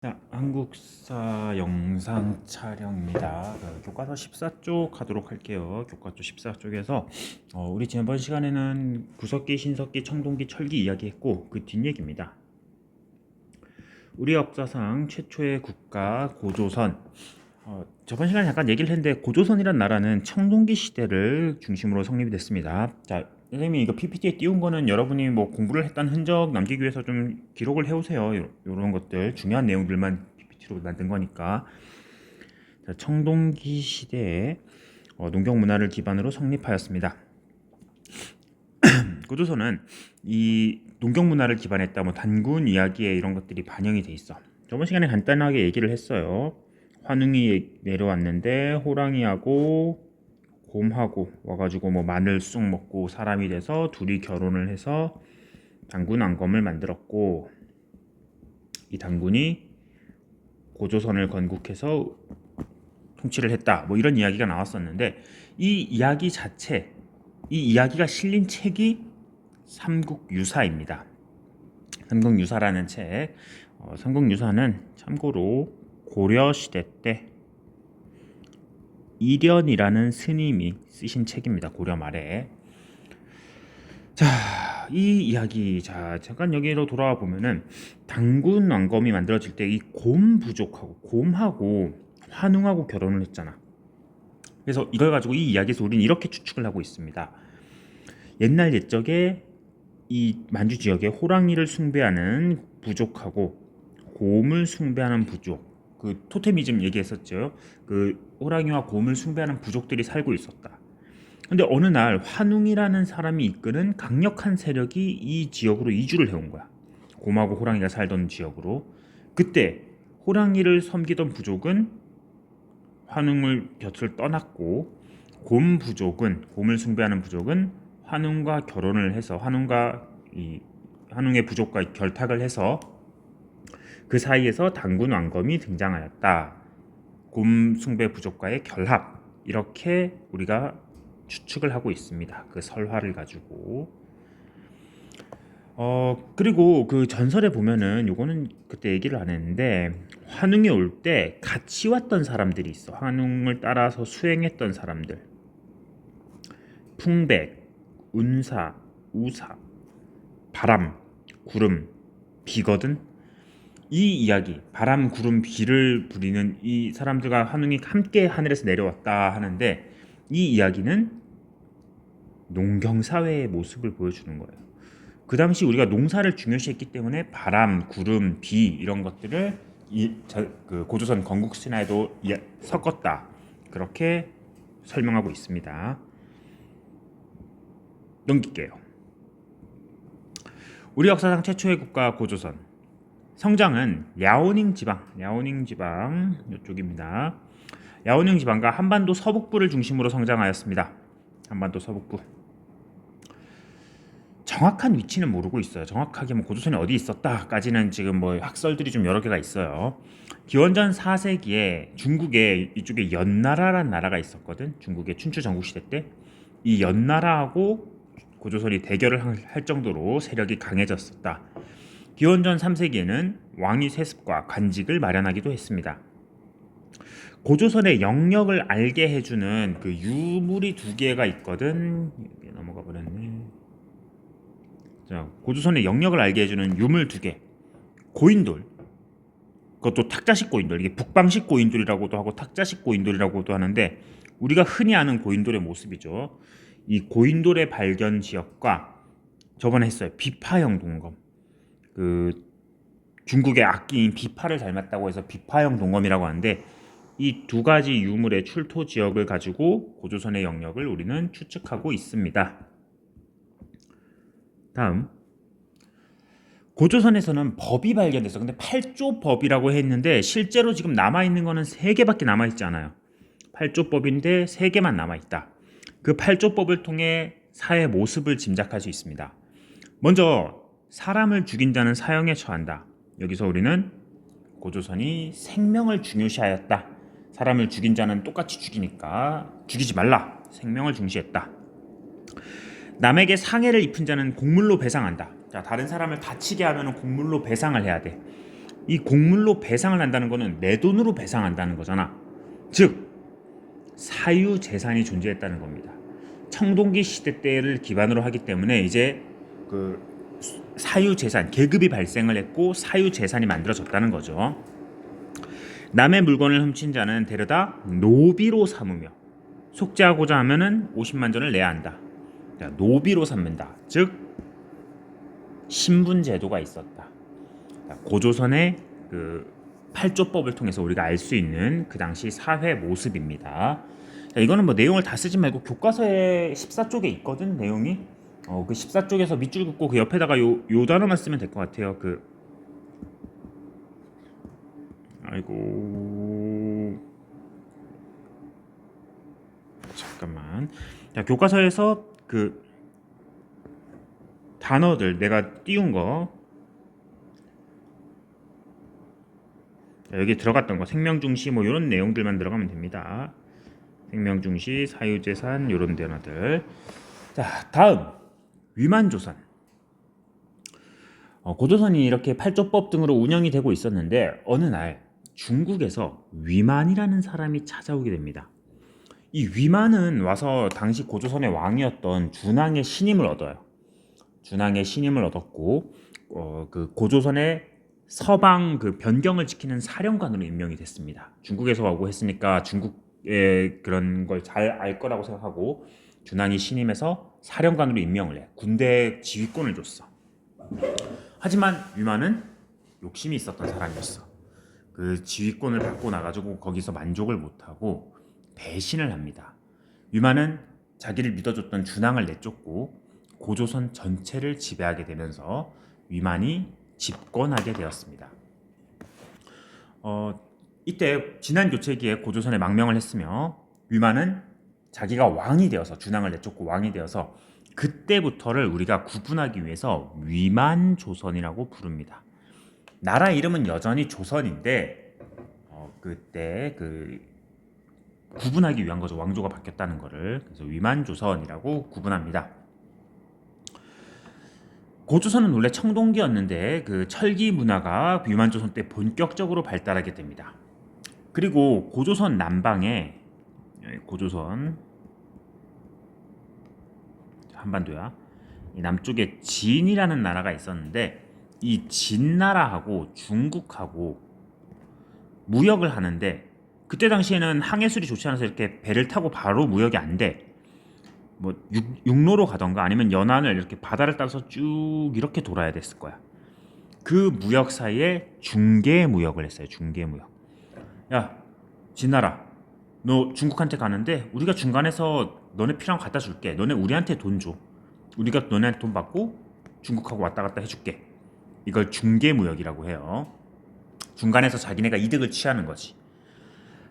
자, 한국사 영상 촬영입니다. 그 교과서 14쪽 가도록 할게요. 교과서 14쪽에서 어, 우리 지난번 시간에는 구석기, 신석기, 청동기, 철기 이야기했고 그 뒷얘기입니다. 우리 역사상 최초의 국가 고조선 어, 저번 시간에 잠깐 얘기를 했는데 고조선이란 나라는 청동기 시대를 중심으로 성립이 됐습니다. 자, 선생님이 이거 PPT에 띄운 거는 여러분이 뭐 공부를 했다는 흔적 남기기 위해서 좀 기록을 해오세요. 요- 요런 것들 중요한 내용들만 PPT로 만든 거니까. 자, 청동기 시대에 어, 농경 문화를 기반으로 성립하였습니다. 고조선은 이 농경 문화를 기반했다 뭐 단군 이야기에 이런 것들이 반영이 돼 있어. 저번 시간에 간단하게 얘기를 했어요. 환웅이 내려왔는데 호랑이하고 곰하고 와가지고 뭐 마늘 쑥 먹고 사람이 돼서 둘이 결혼을 해서 단군 왕검을 만들었고 이 단군이 고조선을 건국해서 통치를 했다 뭐 이런 이야기가 나왔었는데 이 이야기 자체 이 이야기가 실린 책이 삼국유사입니다. 삼국유사라는 책 어, 삼국유사는 참고로 고려 시대 때 이련이라는 스님이 쓰신 책입니다. 고려 말에. 자, 이 이야기 자 잠깐 여기로 돌아와 보면은 당군 왕검이 만들어질 때 이 곰 부족하고 곰하고 환웅하고 결혼을 했잖아. 그래서 이걸 가지고 이 이야기에서 우리는 이렇게 추측을 하고 있습니다. 옛날 옛적에 이 만주 지역에 호랑이를 숭배하는 부족하고 곰을 숭배하는 부족 그 토테미즘 얘기했었죠. 그 호랑이와 곰을 숭배하는 부족들이 살고 있었다. 근데 어느 날 환웅이라는 사람이 이끄는 강력한 세력이 이 지역으로 이주를 해온 거야. 곰하고 호랑이가 살던 지역으로. 그때 호랑이를 섬기던 부족은 환웅을 곁을 떠났고 곰 부족은 곰을 숭배하는 부족은 환웅과 결혼을 해서 환웅과 이 환웅의 부족과 결탁을 해서 그 사이에서 당군 왕검이 등장하였다. 곰 숭배 부족과의 결합 이렇게 우리가 추측을 하고 있습니다. 그 설화를 가지고 어 그리고 그 전설에 보면은 요거는 그때 얘기를 안 했는데 환웅이 올 때 같이 왔던 사람들이 있어. 환웅을 따라서 수행했던 사람들. 풍백, 운사, 우사, 바람, 구름, 비거든. 이 이야기 바람 구름 비를 부리는 이 사람들과 환웅이 함께 하늘에서 내려왔다 하는데 이 이야기는 농경 사회의 모습을 보여주는 거예요. 그 당시 우리가 농사를 중요시했기 때문에 바람, 구름, 비 이런 것들을 이, 저, 그 고조선 건국 신화에도 이- 섞었다 그렇게 설명하고 있습니다. 넘길게요. 우리 역사상 최초의 국가 고조선 성장은 야오닝 지방, 야오닝 지방 이쪽입니다. 야오닝 지방과 한반도 서북부를 중심으로 성장하였습니다. 한반도 서북부. 정확한 위치는 모르고 있어요. 정확하게 뭐 고조선이 어디 있었다까지는 지금 뭐 학설들이 좀 여러 개가 있어요. 기원전 4세기에 중국에 이쪽에 연나라라는 나라가 있었거든. 중국의 춘추 전국 시대 때 이 연나라하고 고조선이 대결을 할- 할 정도로 세력이 강해졌었다. 기원전 3세기에는 왕위 세습과 관직을 마련하기도 했습니다. 고조선의 영역을 알게 해주는 그 유물이 두 개가 있거든. 넘어가 버렸네. 자, 고조선의 영역을 알게 해주는 유물 두 개. 고인돌. 그것도 탁자식 고인돌. 이게 북방식 고인돌이라고도 하고 탁자식 고인돌이라고도 하는데 우리가 흔히 아는 고인돌의 모습이죠. 이 고인돌의 발견 지역과 저번에 했어요. 비파형 동검. 그 중국의 악기인 비파를 닮았다고 해서 비파형 동검이라고 하는데 이 두 가지 유물의 출토 지역을 가지고 고조선의 영역을 우리는 추측하고 있습니다. 다음 고조선에서는 법이 발견됐어. 근데 8조 법이라고 했는데 실제로 지금 남아 있는 거는 3개밖에 남아 있지 않아요. 8조 법인데 3개만 남아 있다. 그 8조 법을 통해 사회 모습을 짐작할 수 있습니다. 먼저 사람을 죽인 자는 사형에 처한다. 여기서 우리는 고조선이 생명을 중요시하였다. 사람을 죽인 자는 똑같이 죽이니까 죽이지 말라. 생명을 중시했다. 남에게 상해를 입힌 자는 곡물로 배상한다. 자, 다른 사람을 다치게 하면 곡물로 배상을 해야 돼. 이 곡물로 배상을 한다는 거는 내 돈으로 배상한다는 거잖아. 즉 사유 재산이 존재했다는 겁니다. 청동기 시대 때를 기반으로 하기 때문에 이제 그 사유 재산 계급이 발생을 했고 사유 재산이 만들어졌다는 거죠. 남의 물건을 훔친 자는 데려다 노비로 삼으며 속죄하고자 하면은 50만 전을 내야 한다. 자, 노비로 삼는다. 즉 신분 제도가 있었다. 자, 고조선의 그 팔조법을 통해서 우리가 알 수 있는 그 당시 사회 모습입니다. 자, 이거는 뭐 내용을 다 쓰지 말고 교과서에 14쪽에 있거든 내용이. 어, 그 14쪽에서 밑줄 긋고 그 옆에다가 요, 요 단어만 쓰면 될 것 같아요. 그 아이고 잠깐만. 자, 교과서에서 그 단어들 내가 띄운 거 자, 여기 들어갔던 거 생명중시 뭐 이런 내용들만 들어가면 됩니다. 생명중시, 사유재산 이런 단어들. 자, 다음 위만조선. 어, 고조선이 이렇게 팔조법 등으로 운영이 되고 있었는데 어느 날 중국에서 위만이라는 사람이 찾아오게 됩니다. 이 위만은 와서 당시 고조선의 왕이었던 준왕의 신임을 얻어요. 준왕의 신임을 얻었고 어, 그 고조선의 서방 그 변경을 지키는 사령관으로 임명이 됐습니다. 중국에서 오고 했으니까 중국의 그런 걸 잘 알 거라고 생각하고 준왕이 신임해서 사령관으로 임명을 해. 군대 지휘권을 줬어. 하지만 위만은 욕심이 있었던 사람이었어. 그 지휘권을 받고 나가지고 거기서 만족을 못하고 배신을 합니다. 위만은 자기를 믿어줬던 준왕을 내쫓고 고조선 전체를 지배하게 되면서 위만이 집권하게 되었습니다. 어, 이때 지난 교체기에 고조선에 망명을 했으며 위만은 자기가 왕이 되어서 준왕을 내쫓고 왕이 되어서 그때부터를 우리가 구분하기 위해서 위만 조선이라고 부릅니다. 나라 이름은 여전히 조선인데 어, 그때 그 구분하기 위한 거죠. 왕조가 바뀌었다는 거를. 그래서 위만 조선이라고 구분합니다. 고조선은 원래 청동기였는데 그 철기 문화가 위만 조선 때 본격적으로 발달하게 됩니다. 그리고 고조선 남방에 예, 고조선 한반도야. 이 남쪽에 진이라는 나라가 있었는데 이 진나라하고 중국하고 무역을 하는데 그때 당시에는 항해술이 좋지 않아서 이렇게 배를 타고 바로 무역이 안 돼. 뭐 육, 육로로 가던가 아니면 연안을 이렇게 바다를 따라서 쭉 이렇게 돌아야 됐을 거야. 그 무역 사이에 중개 무역을 했어요. 중개 무역. 야, 진나라, 너 중국한테 가는데 우리가 중간에서 너네 필요한 거 갖다 줄게. 너네 우리한테 돈 줘. 우리가 너네한테 돈 받고 중국하고 왔다 갔다 해줄게. 이걸 중개 무역이라고 해요. 중간에서 자기네가 이득을 취하는 거지.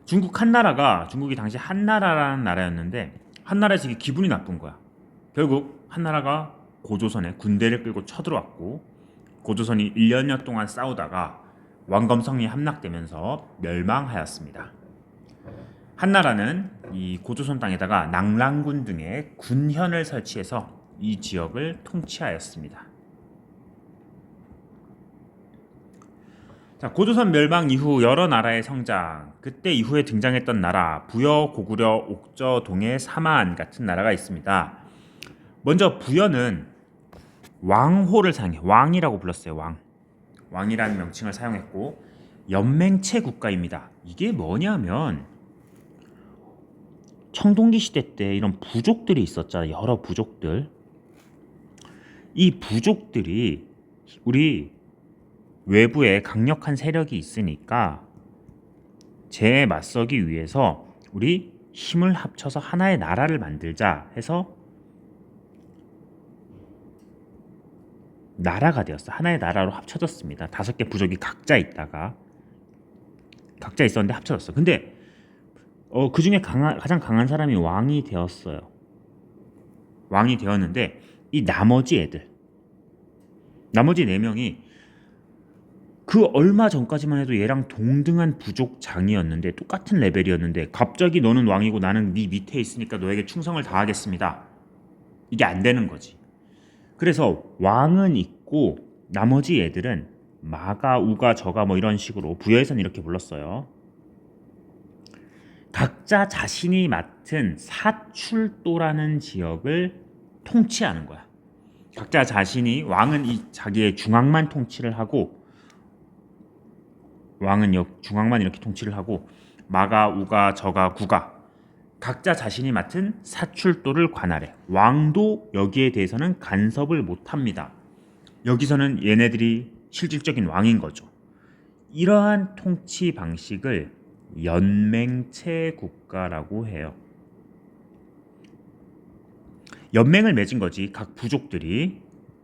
중국 한나라가 중국이 당시 한나라라는 나라였는데 한나라에서 이게 기분이 나쁜 거야. 결국 한나라가 고조선에 군대를 끌고 쳐들어왔고 고조선이 1년여 동안 싸우다가 왕검성이 함락되면서 멸망하였습니다. 한나라는 이 고조선 땅에다가 낙랑군 등의 군현을 설치해서 이 지역을 통치하였습니다. 자, 고조선 멸망 이후 여러 나라의 성장, 그때 이후에 등장했던 나라, 부여, 고구려, 옥저, 동해, 사만 같은 나라가 있습니다. 먼저 부여는 왕호를 사용해 왕이라고 불렀어요. 왕. 왕이라는 명칭을 사용했고 연맹체 국가입니다. 이게 뭐냐면 청동기 시대 때 이런 부족들이 있었잖아요. 여러 부족들. 이 부족들이 우리 외부에 강력한 세력이 있으니까 제 맞서기 위해서 우리 힘을 합쳐서 하나의 나라를 만들자 해서 나라가 되었어. 하나의 나라로 합쳐졌습니다. 다섯 개 부족이 각자 있다가 각자 있었는데 합쳐졌어. 근데 어, 그 중에 강한, 가장 강한 사람이 왕이 되었어요. 왕이 되었는데 이 나머지 애들 나머지 네 명이 그 얼마 전까지만 해도 얘랑 동등한 부족 장이었는데 똑같은 레벨이었는데 갑자기 너는 왕이고 나는 네 밑에 있으니까 너에게 충성을 다하겠습니다. 이게 안 되는 거지. 그래서 왕은 있고 나머지 애들은 마가, 우가, 저가 뭐 이런 식으로 부여에서는 이렇게 불렀어요. 각자 자신이 맡은 사출도라는 지역을 통치하는 거야. 각자 자신이 왕은 이 자기의 중앙만 통치를 하고 왕은 역 중앙만 이렇게 통치를 하고 마가, 우가, 저가, 구가 각자 자신이 맡은 사출도를 관할해. 왕도 여기에 대해서는 간섭을 못 합니다. 여기서는 얘네들이 실질적인 왕인 거죠. 이러한 통치 방식을 연맹체 국가라고 해요. 연맹을 맺은 거지 각 부족들이.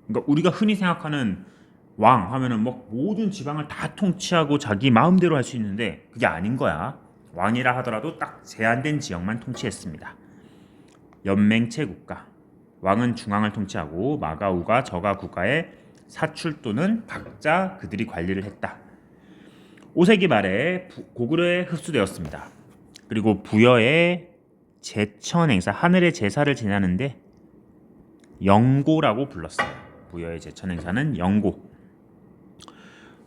그러니까 우리가 흔히 생각하는 왕 하면은 뭐 모든 지방을 다 통치하고 자기 마음대로 할 수 있는데 그게 아닌 거야. 왕이라 하더라도 딱 제한된 지역만 통치했습니다. 연맹체 국가. 왕은 중앙을 통치하고 마가우가 저가 국가의 사출도는 각자 그들이 관리를 했다. 5세기 말에 부- 고구려에 흡수되었습니다. 그리고 부여의 제천 행사, 하늘의 제사를 지내는데 영고라고 불렀어요. 부여의 제천 행사는 영고.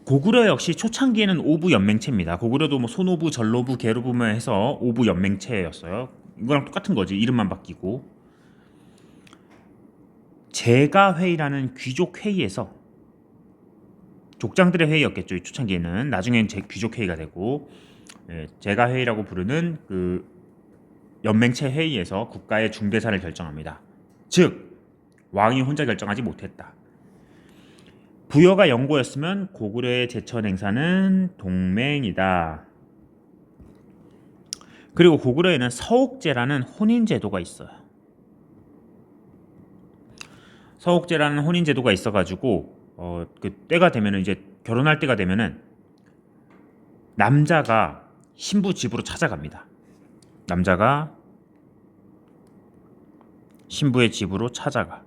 고구려 역시 초창기에는 오부 연맹체입니다. 고구려도 뭐 소노부, 전로부, 계로부만 해서 오부 연맹체였어요. 이거랑 똑같은 거지. 이름만 바뀌고. 제가 회의라는 귀족 회의에서 족장들의 회의였겠죠. 이 초창기에는 나중엔 제 귀족 회의가 되고 예, 제가 회의라고 부르는 그 연맹체 회의에서 국가의 중대사를 결정합니다. 즉 왕이 혼자 결정하지 못했다. 부여가 영고였으면 고구려의 제천 행사는 동맹이다. 그리고 고구려에는 서옥제라는 혼인 제도가 있어요. 서옥제라는 혼인 제도가 있어가지고 어, 그 때가 되면은 이제 결혼할 때가 되면은 남자가 신부 집으로 찾아갑니다. 남자가 신부의 집으로 찾아가.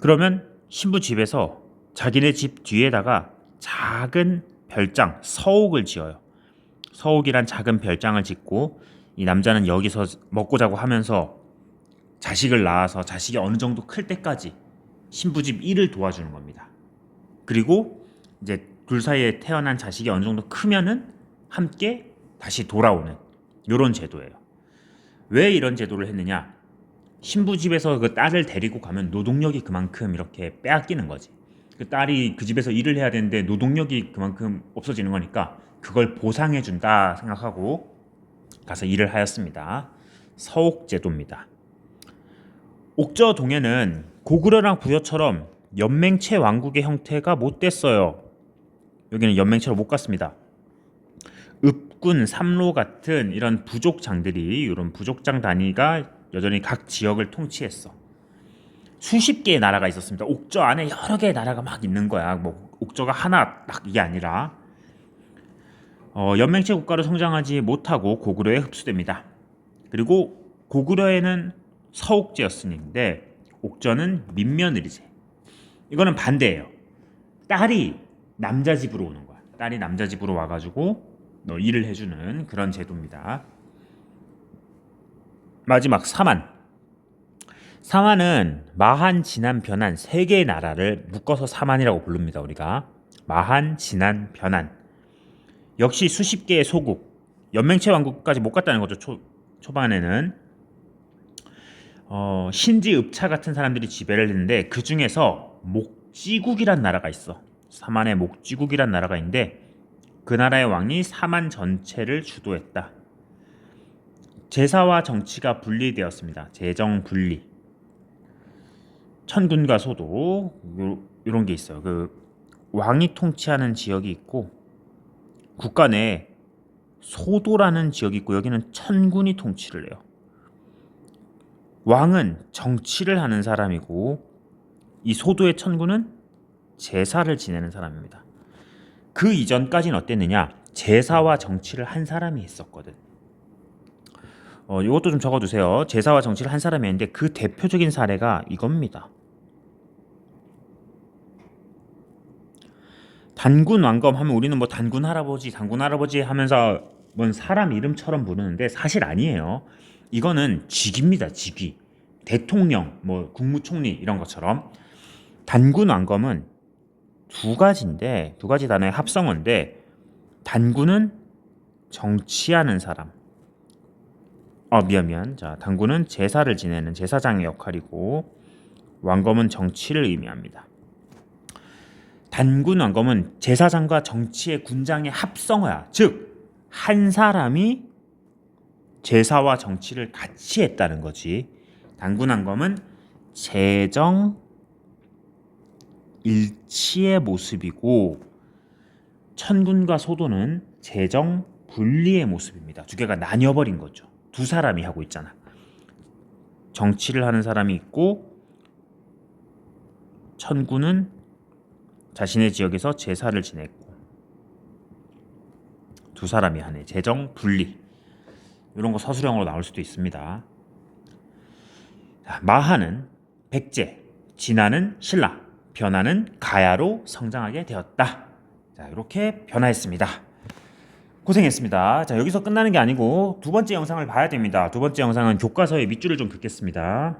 그러면 신부 집에서 자기네 집 뒤에다가 작은 별장 서옥을 지어요. 서옥이란 작은 별장을 짓고 이 남자는 여기서 먹고 자고 하면서 자식을 낳아서 자식이 어느 정도 클 때까지 신부 집 일을 도와주는 겁니다. 그리고 이제 둘 사이에 태어난 자식이 어느 정도 크면은 함께 다시 돌아오는 이런 제도예요. 왜 이런 제도를 했느냐? 신부 집에서 그 딸을 데리고 가면 노동력이 그만큼 이렇게 빼앗기는 거지. 그 딸이 그 집에서 일을 해야 되는데 노동력이 그만큼 없어지는 거니까 그걸 보상해 준다 생각하고 가서 일을 하였습니다. 서옥 제도입니다. 옥저 동에는 고구려랑 부여처럼 연맹체 왕국의 형태가 못 됐어요. 여기는 연맹체로 못 갔습니다. 읍군, 삼로 같은 이런 부족장들이 이런 부족장 단위가 여전히 각 지역을 통치했어. 수십 개의 나라가 있었습니다. 옥저 안에 여러 개의 나라가 막 있는 거야. 뭐 옥저가 하나 딱 이게 아니라 어, 연맹체 국가로 성장하지 못하고 고구려에 흡수됩니다. 그리고 고구려에는 서옥제였으니인데 옥저는 민며느리제. 이거는 반대예요. 딸이 남자 집으로 오는 거야. 딸이 남자 집으로 와가지고 너 일을 해주는 그런 제도입니다. 마지막 사만. 사만은 마한, 진한, 변한 세 개의 나라를 묶어서 사만이라고 부릅니다. 우리가 마한, 진한, 변한. 역시 수십 개의 소국, 연맹체 왕국까지 못 갔다는 거죠. 초, 초반에는 어, 신지 읍차 같은 사람들이 지배를 했는데 그 중에서 목지국이란 나라가 있어. 사만의 목지국이란 나라가 있는데 그 나라의 왕이 사만 전체를 주도했다. 제사와 정치가 분리되었습니다. 재정 분리. 천군과 소도 요, 이런 게 있어요. 그 왕이 통치하는 지역이 있고 국가 내에 소도라는 지역이 있고 여기는 천군이 통치를 해요. 왕은 정치를 하는 사람이고 이 소도의 천군은 제사를 지내는 사람입니다. 그 이전까지는 어땠느냐? 제사와 정치를 한 사람이 했었거든. 어, 이것도 좀 적어두세요. 제사와 정치를 한 사람이 했는데 그 대표적인 사례가 이겁니다. 단군 왕검 하면 우리는 뭐 단군 할아버지, 단군 할아버지 하면서 뭔 사람 이름처럼 부르는데 사실 아니에요. 이거는 직위입니다. 직위. 대통령, 뭐 국무총리 이런 것처럼 단군 왕검은 두 가지인데 두 가지 단어의 합성어인데 단군은 정치하는 사람. 어 미안 미안. 자 단군은 제사를 지내는 제사장의 역할이고 왕검은 정치를 의미합니다. 단군 왕검은 제사장과 정치의 군장의 합성어야. 즉 한 사람이 제사와 정치를 같이 했다는 거지. 단군 왕검은 재정 일치의 모습이고 천군과 소도는 재정 분리의 모습입니다. 두 개가 나뉘어버린 거죠. 두 사람이 하고 있잖아. 정치를 하는 사람이 있고 천군은 자신의 지역에서 제사를 지냈고 두 사람이 하네. 재정 분리. 이런 거 서술형으로 나올 수도 있습니다. 자, 마하는 백제, 진하는 신라, 변하는 가야로 성장하게 되었다. 자, 이렇게 변화했습니다. 고생했습니다. 자, 여기서 끝나는 게 아니고 두 번째 영상을 봐야 됩니다. 두 번째 영상은 교과서의 밑줄을 좀 긋겠습니다.